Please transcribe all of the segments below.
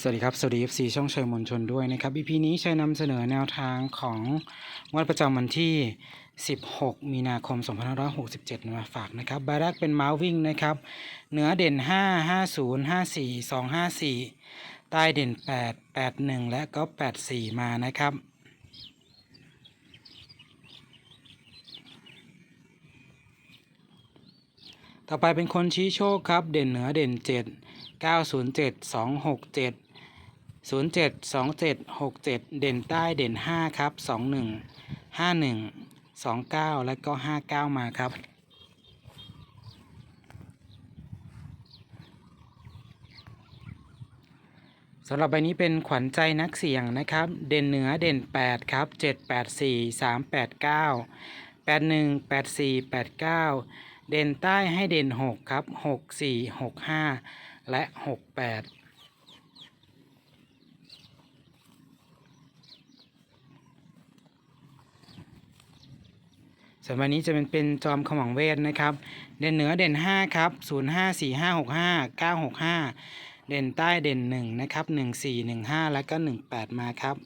สวัสดีครับ สวัสดี FC ช่องเชิงมวลชนด้วยนะครับ EP นี้ชัยนำเสนอแนวทางของงวดประจำวันที่ 16 มีนาคม 2567 มาฝากนะครับบารักเป็นม้าวิ่งนะครับ เหนือเด่น 5 50 54 254 ใต้เด่น 8 81 และก็ 84 มานะครับต่อไปเป็นคนชี้โชคครับ เด่นเหนือเด่น 7 907 267 07 27 67 เด่นใต้เด่น 5 ครับ 21 51 29 และก็ 59 มาครับ สำหรับใบนี้เป็นขวัญใจนักเสี่ยงนะครับ เด่นเหนือเด่น 8 ครับ 7 8 4 3 8 9 8 1 8 4 8 9 เด่นใต้ให้เด่น 6 ครับ 6 4 6 5 และ 68 8 ส่วนวันนี้จะเป็นเป็นจอมขมังเวทนะครับ เด่นเหนือเด่น 5 ครับ 0 5 4 5 6 5 9 6 5 เด่นใต้เด่น 1 นะครับ 1 4 1 5 แล้วก็ 1 8 มาครับ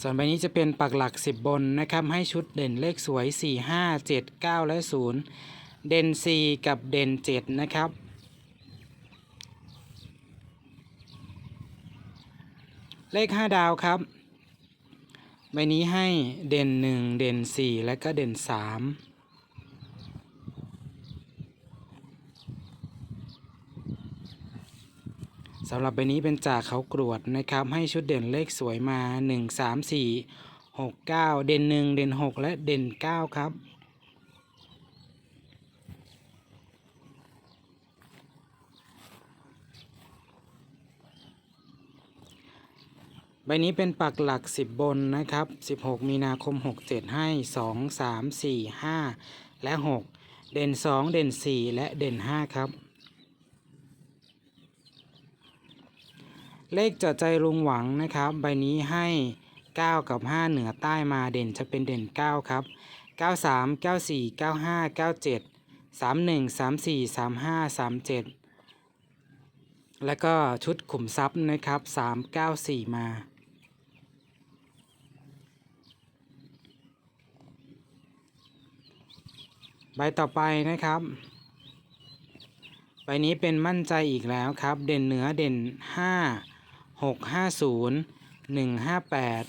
ส่วนใบนี้จะเป็นปักหลัก 10 บนนะครับ ให้ชุดเด่นเลขสวย 4 5 7 9 และ 0 เด่น 4 กับเด่น 7 นะครับเลข 5 ดาวครับ ใบนี้ให้เด่นหนึ่งเด่นสี่และก็เด่นสามสำหรับใบนี้เป็นจากเขากรวดนะครับ ให้ชุดเด่นเลขสวยมา 1 3 4 6 9 เด่น 1 เด่น 6 และเด่น 9 ครับ ใบนี้เป็นปักหลัก 10 บนนะครับ 16 มีนาคม 67 ให้ 2 3 4 5 และ 6 เด่น 2 เด่น 4 และเด่น 5 ครับ เลขจาะใจลุงหวังนะครับ ใบนี้ให้ 9 กับ 5 เหนือใต้มาเด่นจะเป็นเด่น 9 ครับ 93 94 95 97 31 34 35 37 แล้วก็ชุดขุมทรัพย์นะครับ 394 มา ใบต่อไปนะครับใบนี้เป็นมั่นใจอีกแล้วครับ เด่นเหนือเด่น 5 6 50 1 58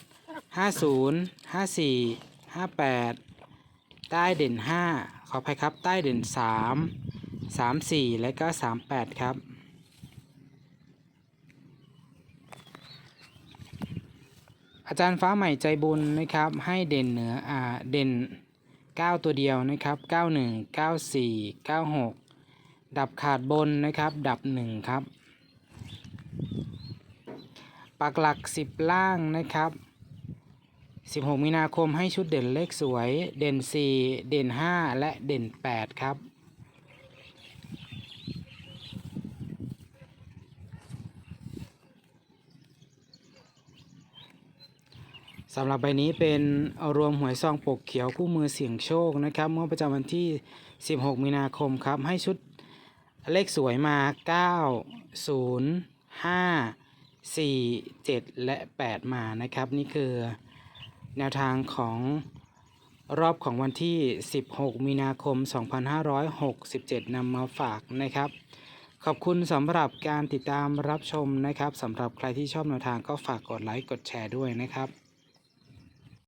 50 54 58 ใต้เด่น 5 ขออภัยครับ ใต้เด่น 3 34 และก็ 38 ครับอาจารย์ฟ้าใหม่ใจบุญนะครับให้เด่นเหนืออ่าเด่น 9 ตัวเดียวนะครับ 91 94 96 ดับขาดบนนะครับ ดับ 1 ครับ ปักหลัก 10 ล่างนะครับ 16 มีนาคมให้ชุดเด่นเลขสวย เด่น 4 เด่น 5 และเด่น 8 ครับำหรับใบนี้เป็นเอารวมหวยซองปกเขียวคู่มือเสี่ยงโชคนะครับเมื่อประจำวันที่ 16 มีนาคมครับ ให้ชุดเลขสวยมา 9 0 5 4 7 และ 8 มานะครับ นี่คือแนวทางของรอบของวันที่ 16 มีนาคม 2567 นำมาฝากนะครับ ขอบคุณสำหรับการติดตามรับชมนะครับสำหรับใครที่ชอบแนวทางก็ฝากกดไลค์กดแชร์ด้วยนะครับ